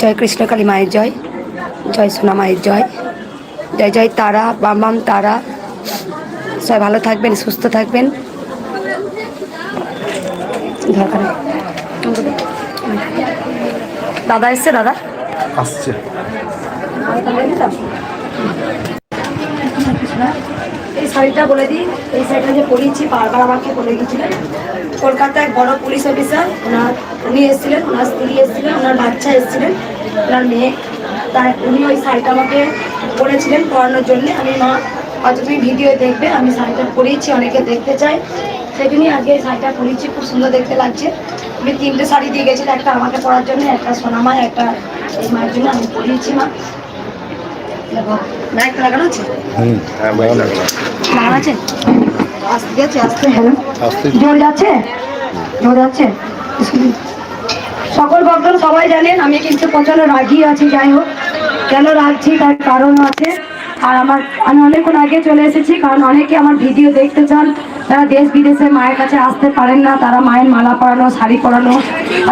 জয় কৃষ্ণকালী মায়ের জয় জয় সোনা মায়ের জয় জয় জয় তারা বাম বাম তারা। সবাই ভালো থাকবেন সুস্থ থাকবেন। দরকার দাদা এসছে দাদা? আসছে। এই শাড়িটা বলে দিই। এই শাড়িটা যে পরিয়েছি বারবার আমাকে বলে গিয়েছিলেন কলকাতায় বড় পুলিশ অফিসার, ওনার উনি এসেছিলেন, ওনার স্ত্রী এসেছিলেন, ওনার বাচ্চা এসেছিলেন, ওনার মেয়ে। তাই উনি ওই শাড়িটা আমাকে পরেছিলেন পরানোর জন্য। আমি মা হয়তো তুমি ভিডিও দেখবে, আমি শাড়িটা পরিয়েছি অনেকে দেখতে চাই সেই জন্যই আজকে এই শাড়িটা পরিয়েছি খুব সুন্দর দেখতে লাগছে। আমি তিনটে শাড়ি দিয়ে গেছিলাম একটা আমাকে পরার জন্য, একটা সোনামায় একটা এই মায়ের জন্য আমি পরিয়েছি মা। লাগানো আছে? হ্যাঁ বলো না লাগানো আছে? আসতে গেছে আসতে হ্যালো। আসতে। জোর যাচ্ছে? জোর যাচ্ছে? সকল ভক্তরা সবাই জানেন আমি কিন্তু প্রচণ্ড রাগি আছি যাই হোক। কেন রাগছি? তার কারণ আছে। আর আমার আমি অনেকক্ষণ আগে চলে এসেছি কারণ অনেকে আমার ভিডিও দেখতে চান। তারা দেশ বিদেশে মায়ের কাছে আসতে পারেন না তারা মায়ের মালা পরানো শাড়ি পরানো।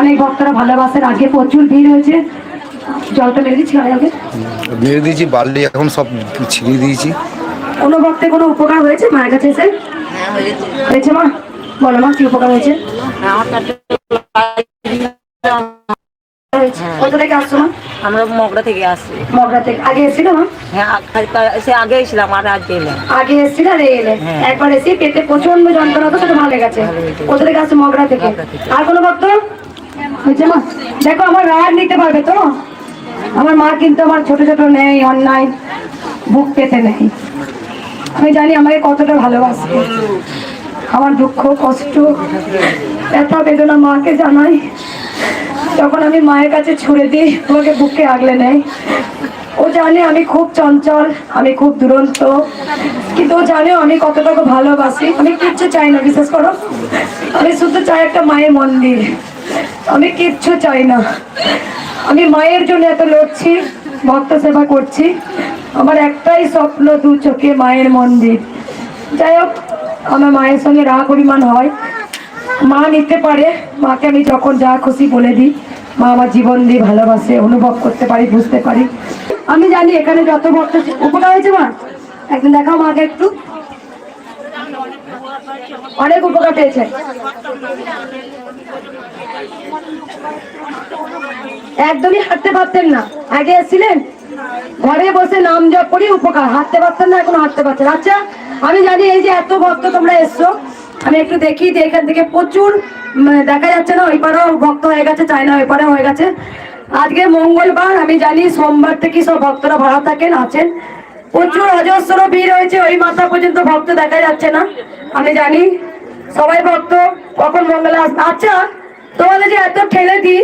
অনেক ভক্তরা ভালোবাসেন আজকে প্রচুর ভিড় হয়েছে। জলটা মেরে দিচ্ছি আগে মেরে দিয়েছি বার্লি এখন সব ছিঁড়িয়ে দিয়েছি। কোনো ভক্তের কোনো উপকার হয়েছে মায়ের কাছে এসে? হয়েছে। মা? বলো মা কি উপকার হয়েছে? কোথা থেকে আসছো মা? আমরা মগরা থেকে আসছি। মগরা থেকে। আগে এসেছিল মা? হ্যাঁ সে আগে ছিলাম আর আজকে এলাম আগে এসেছিল আর এই এলে। হ্যাঁ। একবার এসে পেটে প্রচণ্ড যন্ত্রণা হতো সেটা ভালো গেছে হয়ে। কোথা থেকে আসছো মগরা থেকে। আর কোনো ভক্ত? হয়েছে মা? দেখো আমার রাগ নিতে পারবে তো? আমার মা কিন্তু আমার ছোট ছোট নেই, অন্যায় বুক পেতে নেই। আমি জানি আমাকে কতটা ভালোবাসে। আমার দুঃখ, কষ্ট, ব্যথা, বেদনা মাকে জানাই। তখন আমি মায়ের কাছে ছুড়ে দিই, আমাকে বুকে আগলে নেয়। ও জানে আমি খুব চঞ্চল, আমি খুব দুরন্ত। কিন্তু ও জানে আমি কতটুকু ভালোবাসি। আমি কিচ্ছু চাই না বিশেষ করো। আমি শুধু চাই একটা মায়ের মন্দির। আমি কিচ্ছু চাই না। আমি মায়ের জন্য এত লড়ছি, ভক্ত সেবা করছি। আমার একটাই স্বপ্ন দু চোখে মায়ের মন্দির। যাই হোক, আমার মায়ের সঙ্গে রাগ পরিমাণ হয়। মা নিতে পারে, মাকে আমি যখন যা খুশি বলে দিই। মা আমার জীবন দিয়ে ভালোবাসে, অনুভব করতে পারি, বুঝতে পারি। আমি জানি এখানে যত ভক্ত উপকার হয়েছে মা? একদিন দেখাও মাকে একটু। অনেক উপকার পেয়েছে। একদমই হাঁটতে পারতেন না। আগে এসেছিলেন, ঘরে বসে নাম জপ করি, উপকার। হাঁটতে পারতেন না, এখন হাঁটতে পারছেন আচ্ছা আমি জানি এই যে এত ভক্ত তোমরা এসছো, আমি একটু দেখি যে এখান থেকে প্রচুর দেখা যাচ্ছে না, ওই পারেও ভক্ত হয়ে গেছে, চায়না ওই পারে হয়ে গেছে। আজকে মঙ্গলবার, আমি জানি সোমবার থেকে সব ভক্তরা ভাড়া থাকেন, আছেন। প্রচুর অজস্র ভিড় হয়েছে, ওই মাথা পর্যন্ত ভক্ত দেখা যাচ্ছে না। আমি জানি, সবাই ভক্ত, কখন মঙ্গলে আসবে আচ্ছা তোমাদের যে এত ঠেলে দিই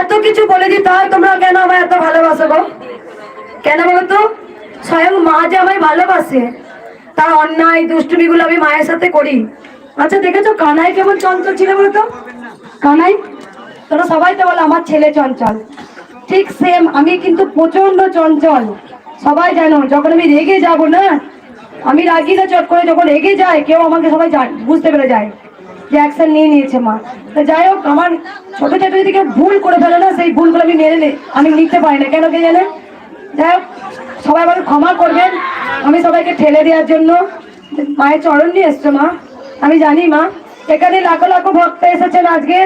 এত কিছু বলে দিই তাই তোমরা কেন আমায় এত ভালোবাসো গো? কেন বলো তো? স্বয়ং মা যে আমায় ভালোবাসে, তার অন্যায়, দুষ্টুমিগুলো আমি মায়ের সাথে করি। আচ্ছা দেখেছ কানাই কেমন চঞ্চল ছিল বলো তো? কানাই? তোরা সবাই তো বলো আমার ছেলে চঞ্চল। ঠিক সেম আমি কিন্তু প্রচণ্ড চঞ্চল। সবাই জানো, যখন আমি রেগে যাব না, আমি রাগি না চট করে যখন রেগে যায় কেউ আমাকে সবাই বুঝতে পেরে যায়। যে অ্যাকশন নিয়ে নিয়েছে মা। তো যাই হোক, আমার ছোট ছোট যদি কেউ ভুল করে ফেলে না, সেই ভুলগুলো আমি মেনে আমি নিতে পারি না। কেন কে জানে? যাই হোক, সবাই আমাকে ক্ষমা করবেন। আমি সবাইকে ঠেলে দেওয়ার জন্য মায়ের চরণ নিয়ে এসছো মা। আমি জানি মা, এখানে লাখো লাখো ভক্ত এসেছেন আজকে।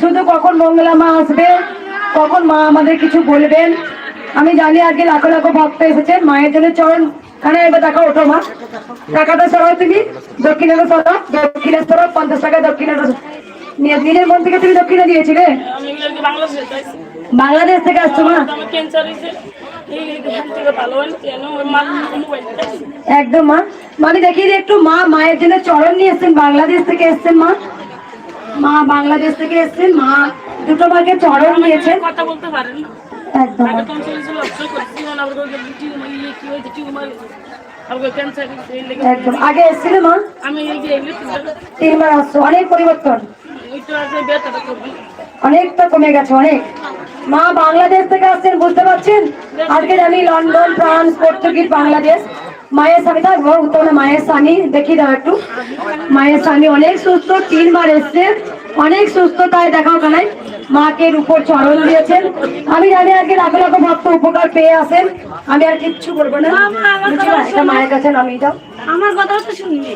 শুধু কখন মঙ্গলা মা আসবে, কখন মা আমাদের কিছু বলবেন। আমি জানি আজকে লাখো লাখো ভক্ত এসেছেন। মায়ের জন্য চরণ খানে এবার টাকা ওঠো মা। টাকাটা সরাও তুমি দক্ষিণের সরাও। দক্ষিণের সরাও পঞ্চাশ টাকা দক্ষিণের নিয়ে নিজের মন থেকে তুমি দক্ষিণে দিয়েছিলে? বাংলাদেশে থেকে আসছো মা? একদম মা। মানে দিই একটু মা মায়ের জন্য চরণ নিয়ে এসছেন বাংলাদেশ থেকে এসছেন মা। মা বাংলাদেশ থেকে এসছেন মা। দুটো মাকে চরণ নিয়েছেন কথা বলতে পারেন একদম। ইয়ে একদম। আগে এসছিল মা? আমি আসছো অনেক পরিবর্তন। অনেকটা কমে গেছে অনেক। মা বাংলাদেশ থেকে আসছেন বুঝতে পারছেন? আজকে জানি লন্ডন ফ্রান্স পর্তুগিজ বাংলাদেশ। মায়ের স্বামী থাকব তো মায়ের স্বামী দেখি দাও একটু। মায়ের স্বামী অনেক সুস্থ তিনবার এসছে। অনেক সুস্থতায় দেখাও কানাই। মাকে উপর চরণ দিয়েছেন। আমি জানি আজকে লাখো লাখো ভক্ত উপকার পেয়ে আসেন আমি আর কিচ্ছু বলব না। এটা মায়ের কাছে নামিয়ে দাও আমার কথা তো শুনবি।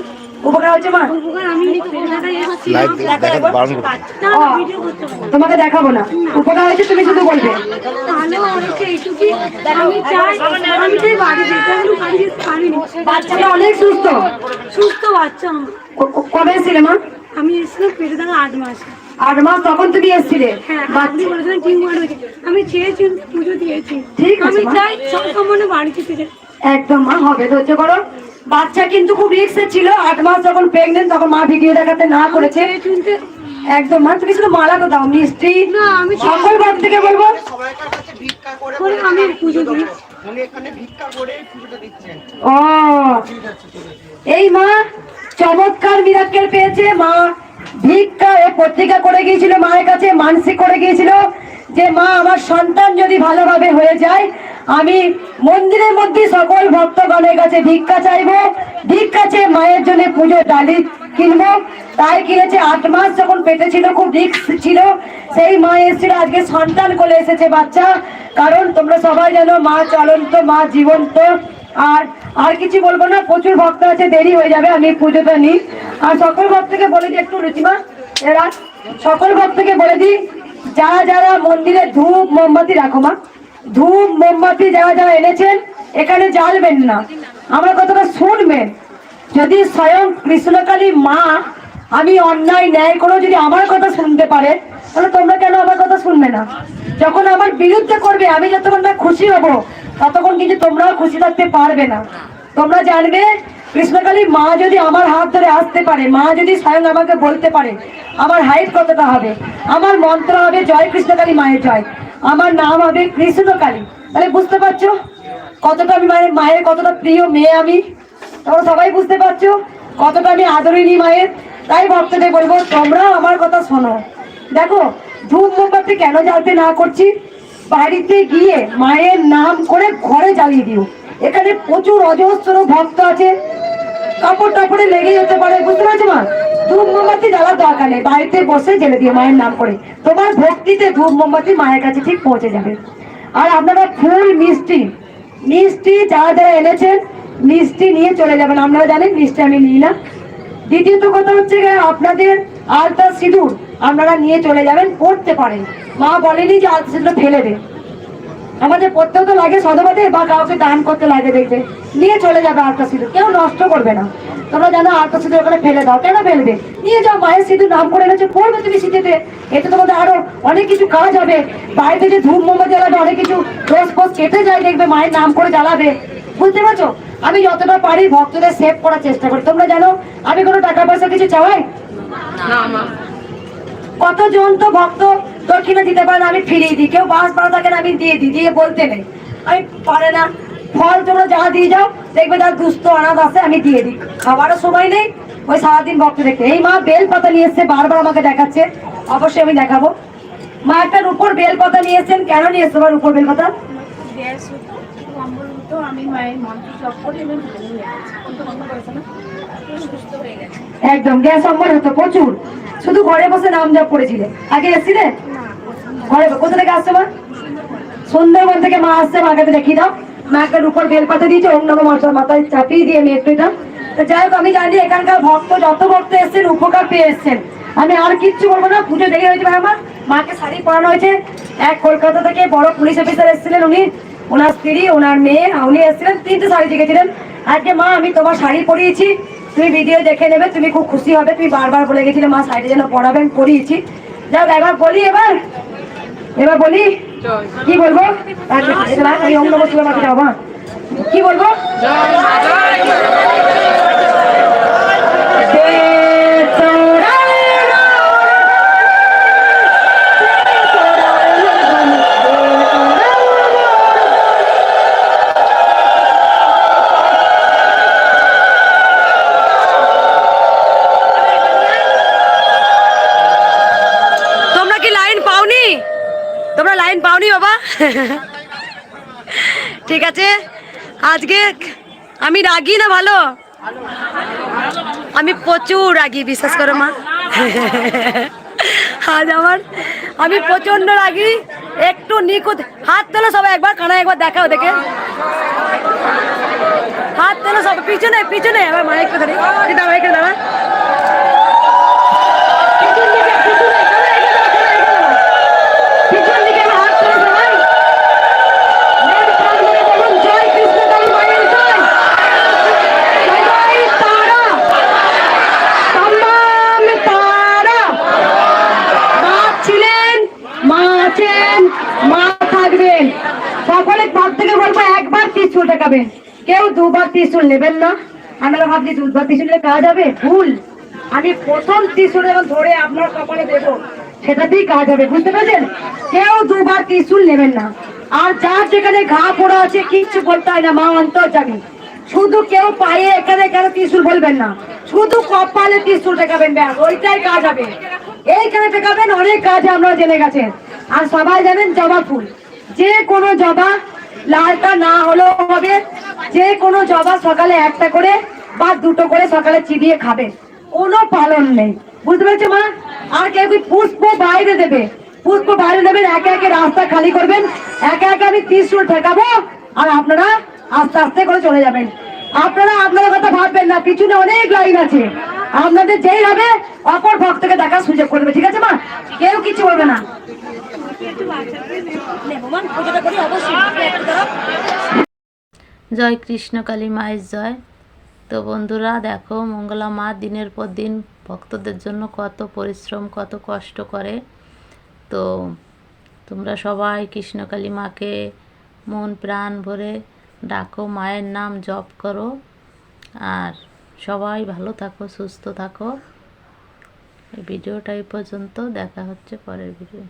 উপকার হচ্ছে মা? তোমাকে দেখাবো না। উপকার হয়েছে তুমি শুধু বলবে। বাচ্চাটা অনেক সুস্থ। সুস্থ বাচ্চা কবে এসেছিলে মা? আমি এসেছিলাম পেটে থাকা আট মাস। আট মাস তখন তুমি এসেছিলে? আপনি বলেছিলেন টিউমার হয়েছে আমি চেয়েছি পুজো দিয়েছি। ঠিক আমি। চাই সব সম্বন্ধে বাড়ি যেতে একদম মা হবে ধৈর্য করো। বাচ্চা কিন্তু খুব রিক্সে ছিল। আট মাস যখন প্রেগনেন্ট তখন মা ভিডিও দেখাতে না করেছে। একদম মা তুমি শুধু মালা তো দাও মিষ্টি। না, আমি তো- সকল ঘর থেকে বলব। আমি পুজো দিই। ও। এই মা চমৎকার মিরাক্কেল পেয়েছে। মা ভিক্ষা এ পত্রিকা করে গিয়েছিল, মায়ের কাছে মানসিক করে গিয়েছিল যে, মা, আমার সন্তান যদি ভালোভাবে হয়ে যায়, আমি মন্দিরের মধ্যে সকল ভক্তগণের কাছে ভিক্ষা চাইব। ভিক্ষা চেয়ে মায়ের জন্য পুজো ডালি কিনবো। তাই কিনেছে। আট মাস যখন পেটে ছিল, খুব রিস্ক ছিল। সেই মা এসেছিল। আজকে সন্তান কোলে এসেছে বাচ্চা। কারণ তোমরা সবাই জানো, মা চলন্ত, মা জীবন্ত। আর আর কিছু বলব না, প্রচুর ভক্ত আছে, দেরি হয়ে যাবে, আমি পুজোটা নিই। আর সকল ভক্তকে বলে দিই একটু, রুচিমা, এরা, সকল ভক্তকে বলে দিই, যারা যারা মন্দিরে ধূপ, মোমবাতি রাখো মা। ধূপ, মোমবাতি যারা যারা এনেছেন, এখানে জ্বালবেন না। আমার কথাটা শুনবেন যদি স্বয়ং কৃষ্ণকালী মা আমি অন্যায় ন্যায় করেও যদি আমার কথা শুনতে পারে, তাহলে তোমরা কেন আমার কথা শুনবে না? যখন আমার বিরুদ্ধে করবে, আমি যতক্ষণ না খুশি হব ততক্ষণ কিন্তু তোমরাও খুশি থাকতে পারবে না। তোমরা জানবে, কৃষ্ণকালী মা যদি আমার হাত ধরে আসতে পারে, মা যদি স্বয়ং আমাকে বলতে পারে, আমার হাইট কতটা হবে? আমার মন্ত্র হবে, জয় কৃষ্ণকালী মায়ের জয়। আমার নাম হবে কৃষ্ণকালী। তাহলে বুঝতে পারছ? কতটা আমি মায়ের মায়ের কতটা প্রিয় মেয়ে আমি? তোমরা সবাই বুঝতে পারছ? কতটা আমি আদরিনী মায়ের? তাই ভক্তদের বলব, তোমরা আমার কথা শোনো। দেখো ধূপ মোমবাতি কেন জ্বালতে না করছি? বাড়িতে গিয়ে মায়ের নাম করে ঘরে জ্বালিয়ে দিও। এখানে প্রচুর অজস্র ভক্ত আছে। কাপড় টাপড়ে লেগে যেতে পারে, বুঝতে পারছ মা? ধূপ মোমবাতি জ্বালার দরকার নেই, বাড়িতে বসে জেলে দিও মায়ের নাম করে। তোমার ভক্তিতে ধূপ মোমবাতি মায়ের কাছে ঠিক পৌঁছে যাবে। আর আপনারা ফুল, মিষ্টি মিষ্টি যারা যারা এনেছেন, মিষ্টি নিয়ে চলে যাবেন। আপনারা জানেন মিষ্টি আমি নিই না। দ্বিতীয়ত কথা হচ্ছে আপনাদের আলতা সিঁদুর। আপনারা নিয়ে চলে যাবেন, পড়তে পারেন। মা বলেনি যে সিঁদুর ফেলে দে। আমাদের পড়তেও তো লাগে সদবাদে বা কাউকে দান করতে লাগে দেখবে। নিয়ে চলে যাবে আলতা সিঁদুর কেউ নষ্ট করবে না। তোমরা জানো আলতা সিঁদুর ওখানে ফেলে দাও। কেন ফেলবে? নিয়ে যাও, মায়ের সিঁদুর নাম করে এনেছে, পড়বে তুমি শীতেতে এতে তোমাদের আরও অনেক কিছু কাজ হবে। বাড়িতে যে ধূপ মোমো জ্বালাবে, অনেক কিছু রোজ ফোজ কেটে যায়, দেখবে মায়ের নাম করে জ্বালাবে। বুঝতে পারছ? আমি যতটা পারি ভক্তদের সেভ করার চেষ্টা করি। তোমরা জানো, আমি কোনো টাকা পয়সা কিছু চাওয়াই না কতজন তো ভক্ত দক্ষিণে দিতে পারে আমি ফিরিয়ে দিই। কেউ বাস ভাড়া থাকে না, আমি দিয়ে দিই, দিয়ে বলতে নেই। আমি পারে না। ফল তোমরা যা দিয়ে যাও, দেখবে যার দুস্থ অনাথ আছে, আমি দিয়ে দিই। খাবারও সময় নেই, ওই সারাদিন ভক্ত দেখতে এই মা বেল পাতা নিয়ে এসছে, বারবার আমাকে দেখাচ্ছে। অবশ্যই আমি দেখাবো। মা একটা উপর বেল পাতা নিয়ে এসছেন, কেন নিয়ে এসছে আমার বেল পাতা আমি মায়ের মন্ত্র একদম গ্যাস অম্বল হতো প্রচুর। শুধু ঘরে বসে নাম জপ করেছিলে। আগে এসছিলে ঘরে কোথা থেকে আসছে মা? সুন্দরবন থেকে মা আসছে, মাকে দেখিয়ে দাও। মা একটা উপর বেলপাতা দিয়েছে অন্য মাথার মাথায় চাপিয়ে দিয়ে আমি একটু তো যাই হোক, আমি জানি এখানকার ভক্ত যত ভক্ত এসছেন, উপকার পেয়ে এসছেন। আমি আর কিচ্ছু বলব না, পুজো দেখে হয়েছে ভাই আমার। মাকে শাড়ি পরানো হয়েছে। এক কলকাতা থেকে বড় পুলিশ অফিসার এসেছিলেন উনি। ওনার স্ত্রী, ওনার মেয়ে, উনি এসেছিলেন, তিনটে শাড়ি দেখেছিলেন। আজকে মা আমি তোমার শাড়ি পরিয়েছি। তুমি ভিডিও দেখে নেবে তুমি খুব খুশি হবে। তুমি বারবার বলে গেছিলে মা শাড়ি যেন পড়াবেন পরিয়েছি। যাও একবার বলি এবার। এবার বলি? কি বলব? আচ্ছা, এবার আমি অন্য মা। কি বলব? তোমরা লাইন পাওনি বাবা? ঠিক আছে। আজকে আমি রাগি না ভালো? আমি প্রচুর রাগি, বিশ্বাস করো মা। আজ আমার, আমি প্রচণ্ড রাগি, একটু নিখুঁত। হাত তোলো সবাই একবার কানা একবার দেখাও দেখে। হাত তোলো সব পিছনে পিছনে। আবার মায়ের এখানে দাঁড়া পিছন দিকে, পিছনে, কানা এখানে দাঁড়া, কানা এখানে দাঁড়া। পিছন দিকে আবার হাত তোলো সবাই। মেয়ের প্রাণ ভরে বলুন, জয় কৃষ্ণকালী মায়ের জয়। জয় জয় তারা। তমাম তারা। মা ছিলেন মা আছেন মা থাকবেন থেকে বলব, একবার ত্রিশুল ঠেকাবেন কেউ দুবার ত্রিশুল নেবেন না। ভাবছি দুবার কাজ হবে, ভুল। আমি প্রথম ত্রিশুল যখন ধরে আপনার কপালে দেবো। সেটাতেই কাজ হবে, বুঝতে পেরেছেন? কেউ দুবার ত্রিশুল নেবেন না। আর যার যেখানে ঘা পড়া আছে, কিচ্ছু হয় না, মা অন্তর যাবে শুধু কেউ পায়ে এখানে কেন ত্রিশুল বলবেন না। শুধু কপালে ত্রিশুল ঠেকাবেন, ব্যাস, ওইটাই কাজ হবে। এইখানে ঠেকাবেন, অনেক কাজ আমরা জেনে গেছেন। আর সবাই জানেন জবা ফুল। যে কোনো জবা লালটা না হলেও হবে। যে কোনো জবা সকালে একটা করে বা দুটো করে সকালে চিবিয়ে খাবে। কোনো পালন নেই। বুঝতে পেরেছ মা? আর কেউ কি পুষ্প বাইরে দেবে? পুষ্প বাইরে দেবেন, একে একে রাস্তা খালি করবেন। একে একে আমি ত্রিশুল ঠেকাবো আর আপনারা আস্তে আস্তে করে চলে যাবেন। আপনারা আপনাদের কথা ভাববেন না, পিছনে অনেক লাইন আছে। আপনাদের যেই হবে অপর ভক্তকে দেখার সুযোগ করবে ঠিক আছে মা? কেউ কিছু বলবে না। জয় কৃষ্ণকালী মায়ের জয়। তো বন্ধুরা, দেখো, মঙ্গলা মা দিনের পর দিন ভক্তদের জন্য কত পরিশ্রম, কত কষ্ট করে। তো তোমরা সবাই কৃষ্ণকালী মাকে মন প্রাণ ভরে ডাকো, মায়ের নাম জপ করো। আর সবাই ভালো থাকো সুস্থ থাকো। এই ভিডিওটা এই পর্যন্ত। দেখা হচ্ছে পরের ভিডিও।